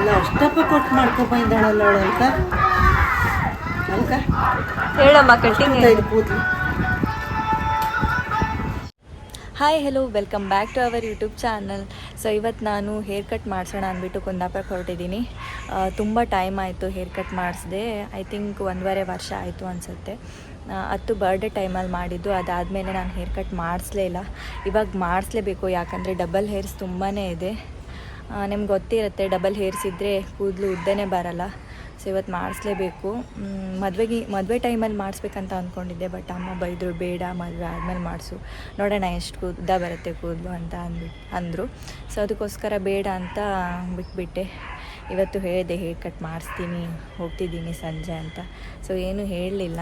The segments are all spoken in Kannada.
ಅಲ್ಲ ಅಷ್ಟಪ್ಪ ಕೊಟ್ಟು ಮಾಡ್ಕೊಬಂದಾಳಲ್ಲ ಅಂತ. ಅಲ್ಕ ಹೇಳಮ್ಮ ಕಟ್ಟಿಂಗ್ ಇದು ಕೂದಲು hi hello welcome back to our YouTube channel so ಇವತ್ತು ನಾನು ಹೇರ್ ಕಟ್ ಮಾಡಿಸೋಣ ಅಂದ್ಬಿಟ್ಟು ಕುಂದಾಪುರಕ್ಕೆ ಹೊರಟಿದ್ದೀನಿ. ತುಂಬ ಟೈಮ್ ಆಯಿತು ಹೇರ್ ಕಟ್ ಮಾಡಿಸ್ದೆ. ಐ ಥಿಂಕ್ ಒಂದೂವರೆ ವರ್ಷ ಆಯಿತು ಅನಿಸುತ್ತೆ. ಹತ್ತು ಬರ್ಡೇ ಟೈಮಲ್ಲಿ ಮಾಡಿದ್ದು. ಅದಾದಮೇಲೆ ನಾನು ಹೇರ್ ಕಟ್ ಮಾಡಿಸ್ಲೇ ಇಲ್ಲ. ಇವಾಗ ಮಾಡಿಸ್ಲೇಬೇಕು ಯಾಕಂದರೆ ಡಬಲ್ ಹೇರ್ಸ್ ತುಂಬಾ ಇದೆ. ನಿಮ್ಗೆ ಗೊತ್ತಿರುತ್ತೆ ಡಬಲ್ ಹೇರ್ಸ್ ಇದ್ದರೆ ಕೂದಲು ಉದ್ದನೇ ಬರಲ್ಲ. ಸೊ ಇವತ್ತು ಮಾಡಿಸ್ಲೇಬೇಕು. ಮದುವೆಗೆ, ಮದುವೆ ಟೈಮಲ್ಲಿ ಮಾಡಿಸ್ಬೇಕಂತ ಅಂದ್ಕೊಂಡಿದ್ದೆ ಬಟ್ ಅಮ್ಮ ಬೈದರು, ಬೇಡ, ಮದುವೆ ಆದಮೇಲೆ ಮಾಡಿಸು. ನೋಡೋಣ ಎಷ್ಟು ಉದ್ದ ಬರುತ್ತೆ ಕೂದಲು ಅಂತ ಅಂದ್ಬಿಟ್ಟು ಅಂದರು. ಸೊ ಅದಕ್ಕೋಸ್ಕರ ಬೇಡ ಅಂತ ಬಿಟ್ಬಿಟ್ಟೆ. ಇವತ್ತು ಹೇಳಿದೆ, ಹೇರ್ ಕಟ್ ಮಾಡಿಸ್ತೀನಿ, ಹೋಗ್ತಿದ್ದೀನಿ ಸಂಜೆ ಅಂತ. ಸೊ ಏನೂ ಹೇಳಲಿಲ್ಲ.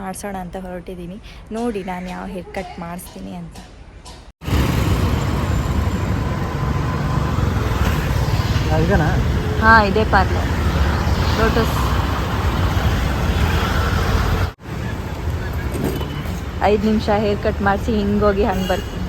ಮಾಡಿಸೋಣ ಅಂತ ಹೊರಟಿದ್ದೀನಿ. ನೋಡಿ, ನಾನು ಯಾವ ಹೇರ್ ಕಟ್ ಮಾಡಿಸ್ತೀನಿ ಅಂತ. ಹಾಂ, ಇದೇ ಪಾರ್ಲರ್ ಲೋಟಸ್ ಐದು ನಿಮಿಷ ಹೇರ್ ಕಟ್ ಮಾಡಿಸಿ ಹಿಂಗೋಗಿ ಹಂಗೆ ಬರ್ತೀನಿ.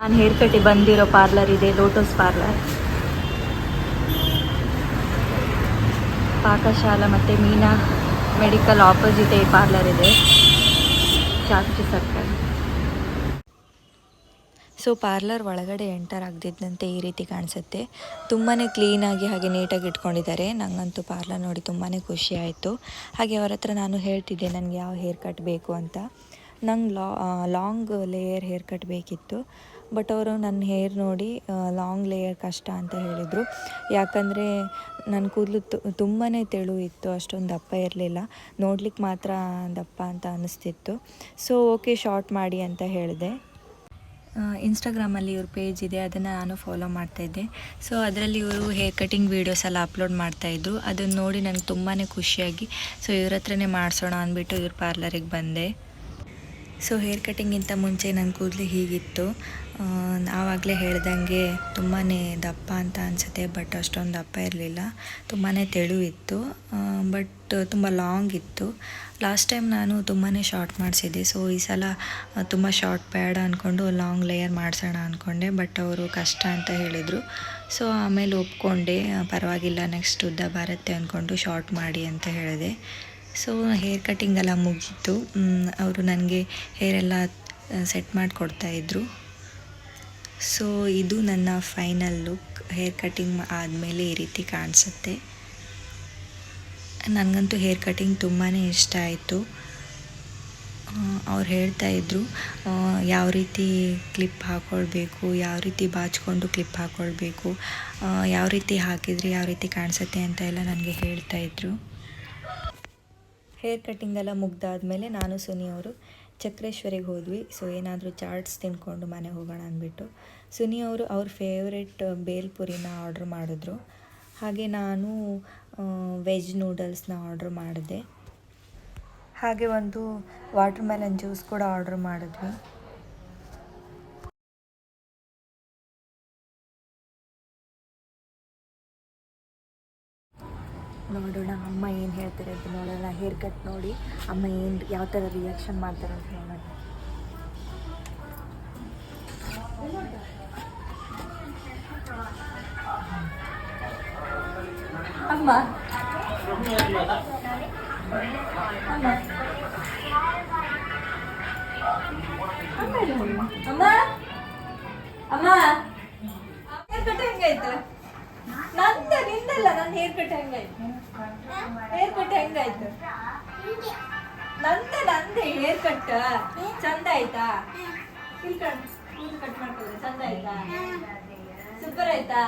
ನಾನು ಹೇರ್ ಕಟ್ಟಿಗೆ ಬಂದಿರೋ ಪಾರ್ಲರ್ ಇದೆ ಲೋಟಸ್ ಪಾರ್ಲರ್ ಪಾಕಶಾಲಾ ಮತ್ತು ಮೀನಾ. ಮೆಡಿಕಲ್ ಆಪೋಸಿಟ್ ಈ ಪಾರ್ಲರ್ ಇದೆ. ಚಾಕಚಿ ಸರ್ಕಲ್. ಸೊ ಪಾರ್ಲರ್ ಒಳಗಡೆ ಎಂಟರ್ ಆಗದಿದ್ದಂತೆ ಈ ರೀತಿ ಕಾಣಿಸುತ್ತೆ. ತುಂಬಾ ಕ್ಲೀನಾಗಿ ಹಾಗೆ ನೀಟಾಗಿ ಇಟ್ಕೊಂಡಿದ್ದಾರೆ. ನನಗಂತೂ ಪಾರ್ಲರ್ ನೋಡಿ ತುಂಬಾ ಖುಷಿ ಆಯಿತು. ಹಾಗೆ ಅವರ ಹತ್ರ ನಾನು ಹೇಳ್ತಿದ್ದೆ, ನನಗೆ ಯಾವ ಹೇರ್ ಕಟ್ ಬೇಕು ಅಂತ. ನಂಗೆ ಲಾ ಲಾಂಗ್ ಲೇಯರ್ ಹೇರ್ ಕಟ್ ಬೇಕಿತ್ತು. ಬಟ್ ಅವರು ನನ್ನ ಹೇರ್ ನೋಡಿ ಲಾಂಗ್ ಲೇಯರ್ ಕಷ್ಟ ಅಂತ ಹೇಳಿದರು. ಯಾಕಂದರೆ ನನ್ನ ಕೂದಲು ತುಂಬಾ ತೆಳು ಇತ್ತು, ಅಷ್ಟೊಂದು ದಪ್ಪ ಇರಲಿಲ್ಲ. ನೋಡ್ಲಿಕ್ಕೆ ಮಾತ್ರ ದಪ್ಪ ಅಂತ ಅನ್ನಿಸ್ತಿತ್ತು ಸೊ ಓಕೆ ಶಾರ್ಟ್ ಮಾಡಿ ಅಂತ ಹೇಳಿದೆ. ಇನ್ಸ್ಟಾಗ್ರಾಮಲ್ಲಿ ಇವ್ರ ಪೇಜ್ ಇದೆ, ಅದನ್ನು ನಾನು ಫಾಲೋ ಮಾಡ್ತಾಯಿದ್ದೆ ಸೊ ಅದರಲ್ಲಿ ಇವರು ಹೇರ್ ಕಟಿಂಗ್ ವೀಡಿಯೋಸ್ ಎಲ್ಲ ಅಪ್ಲೋಡ್ ಮಾಡ್ತಾಯಿದ್ರು ಅದನ್ನು ನೋಡಿ ನನಗೆ ತುಂಬಾ ಖುಷಿಯಾಗಿ ಸೊ ಇವ್ರ ಹತ್ರನೇ ಮಾಡಿಸೋಣ ಅಂದ್ಬಿಟ್ಟು ಇವ್ರ ಪಾರ್ಲರಿಗೆ ಬಂದೆ. ಸೊ ಹೇರ್ ಕಟ್ಟಿಂಗಿಂತ ಮುಂಚೆ ನನ್ನ ಕೂದಲು ಹೀಗಿತ್ತು. ನಾವಾಗಲೇ ಹೇಳ್ದಂಗೆ ತುಂಬಾ ದಪ್ಪ ಅಂತ ಅನಿಸುತ್ತೆ ಬಟ್ ಅಷ್ಟೊಂದು ದಪ್ಪ ಇರಲಿಲ್ಲ. ತುಂಬಾ ಇತ್ತು ಬಟ್ ತುಂಬ ಲಾಂಗ್ ಇತ್ತು. ಲಾಸ್ಟ್ ಟೈಮ್ ನಾನು ತುಂಬಾ ಶಾರ್ಟ್ ಮಾಡಿಸಿದ್ದೆ. ಸೊ ಈ ಸಲ ತುಂಬ ಶಾರ್ಟ್ ಬೇಡ ಅಂದ್ಕೊಂಡು ಲಾಂಗ್ ಲೇಯರ್ ಮಾಡಿಸೋಣ ಅಂದ್ಕೊಂಡೆ ಬಟ್ ಅವರು ಕಷ್ಟ ಅಂತ ಹೇಳಿದರು. ಸೊ ಆಮೇಲೆ ಒಪ್ಕೊಂಡೆ ಪರವಾಗಿಲ್ಲ ನೆಕ್ಸ್ಟ್ ಉದ್ದ ಬರುತ್ತೆ ಅಂದ್ಕೊಂಡು ಶಾರ್ಟ್ ಮಾಡಿ ಅಂತ ಹೇಳಿದೆ. ಸೊ ಹೇರ್ ಕಟ್ಟಿಂಗ್ ಎಲ್ಲ ಮುಗೀತು. ಅವರು ನನಗೆ ಹೇರೆಲ್ಲ ಸೆಟ್ ಮಾಡಿಕೊಡ್ತಾಯಿದ್ರು ಸೊ ಇದು ನನ್ನ ಫೈನಲ್ ಲುಕ್ ಹೇರ್ ಕಟ್ಟಿಂಗ್ ಆದಮೇಲೆ ಈ ರೀತಿ ಕಾಣಿಸುತ್ತೆ. ನನಗಂತೂ ಹೇರ್ ಕಟ್ಟಿಂಗ್ ತುಂಬಾ ಇಷ್ಟ ಆಯಿತು. ಅವ್ರು ಹೇಳ್ತಾಯಿದ್ರು ಯಾವ ರೀತಿ ಕ್ಲಿಪ್ ಹಾಕ್ಕೊಳ್ಬೇಕು ಯಾವ ರೀತಿ ಬಾಚಿಕೊಂಡು ಕ್ಲಿಪ್ ಹಾಕ್ಕೊಳ್ಬೇಕು ಯಾವ ರೀತಿ ಹಾಕಿದರೆ ಯಾವ ರೀತಿ ಕಾಣಿಸುತ್ತೆ ಅಂತ ಎಲ್ಲ ನನಗೆ ಹೇಳ್ತಾಯಿದ್ರು ಹೇರ್ ಕಟ್ಟಿಂಗ್ ಎಲ್ಲ ಮುಗ್ದಾದಮೇಲೆ ನಾನು ಸುನಿ ಅವರು ಚಕ್ರೇಶ್ವರಿಗೆ ಹೋದ್ವಿ. ಸೊ ಏನಾದರೂ ಚಾಟ್ಸ್ ತಿನ್ಕೊಂಡು ಮನೆ ಹೋಗೋಣ ಅಂದ್ಬಿಟ್ಟು. ಸುನಿ ಅವರು ಅವ್ರ ಫೇವ್ರೆಟ್ ಬೇಲ್ಪುರಿನ ಆರ್ಡ್ರ್ ಮಾಡಿದ್ರು. ಹಾಗೆ ನಾನು ವೆಜ್ ನೂಡಲ್ಸ್ನ ಆರ್ಡ್ರ್ ಮಾಡಿದೆ. ಹಾಗೆ ಒಂದು ವಾಟರ್ ಮೆಲನ್ ಜ್ಯೂಸ್ ಕೂಡ ಆರ್ಡ್ರ್ ಮಾಡಿದ್ವಿ. ನೋಡೋಣ, ಅಮ್ಮ ಏನು ಹೇಳ್ತಾರೆ ಅಂತ ನೋಡೋಣ ಹೇರ್ ಕಟ್ ನೋಡಿ ಅಮ್ಮ ಏನು, ಯಾವ ಥರ ರಿಯಾಕ್ಷನ್ ಮಾಡ್ತಾರೆ ಅಂತ ನೋಡೋಣ. ಅಮ್ಮ. ಅಮ್ಮ. ಅಮ್ಮ. ಹೇರ್ ಕಟ್ ಹೆಂಗಾಯ್ತು? ನಂದ ನಿಂದಲ್ಲ ನನ್ನ ಹೇರ್ ಕಟ್ ಹೆಂಗಾಯ್ತು? ಹೇರ್ ಕಟ್ ಹೆಂಗಾಯ್ತು? ನಂದ ನಂದೆ ಹೇರ್ ಕಟ್ ಚಂದ ಆಯ್ತಾ? ಇಲ್ಲಿ ಕೂದಲು ಕಟ್ ಮಾಡ್ಕೊಳ್ಳಿ ಚಂದ ಆಯ್ತಾ? ಸೂಪರ್ ಆಯ್ತಾ?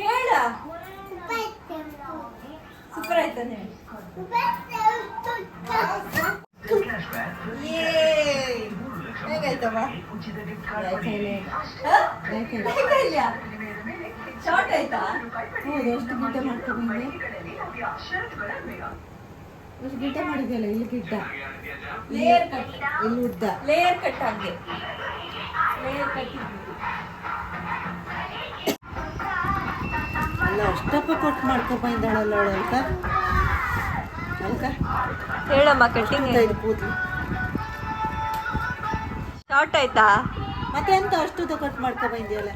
ಹೇಳ. ಸೂಪರ್ ಆಯ್ತಾ ಹೇಳಿ? ಹೇಗಾಯ್ತಮ್ಮ ಶಾರ್ಟ್ ಆಯ್ತಾ ಎಷ್ಟು ಗಿಡ್ಡ ಮಾಡ್ಕೊಬಂದೆ ಎಷ್ಟು ಗಿಡ್ಡ ಮಾಡಿದೆಯಲ್ಲ ಇಲ್ಲಿ ಗಿಡ್ಡ? ಲೇಯರ್ ಕಟ್ ಇಲ್ಲಿ ಉದ್ದ? ಲೇಯರ್ ಕಟ್ ಹಂಗೆ. ಲೇಯರ್ ಕಟ್ ಅಲ್ಲ ಅಷ್ಟಪ್ಪ ಕೊಟ್ಟು ಮಾಡ್ಕೊಬಂದಾಳಲ್ಲ ಅವಳಲ್ಕ ಅಲ್ಕ ಹೇಳಮ್ಮ ಕಟ್ಟಿಂಗ್ ಇದು ಕೂದಲು. ಶಾರ್ಟ್ ಆಯ್ತಾ? ಮತ್ತೆ ಎಂತ ಅಷ್ಟು ಕಟ್ ಮಾಡ್ಕೊ ಬಂದಿಯಲ್ಲ?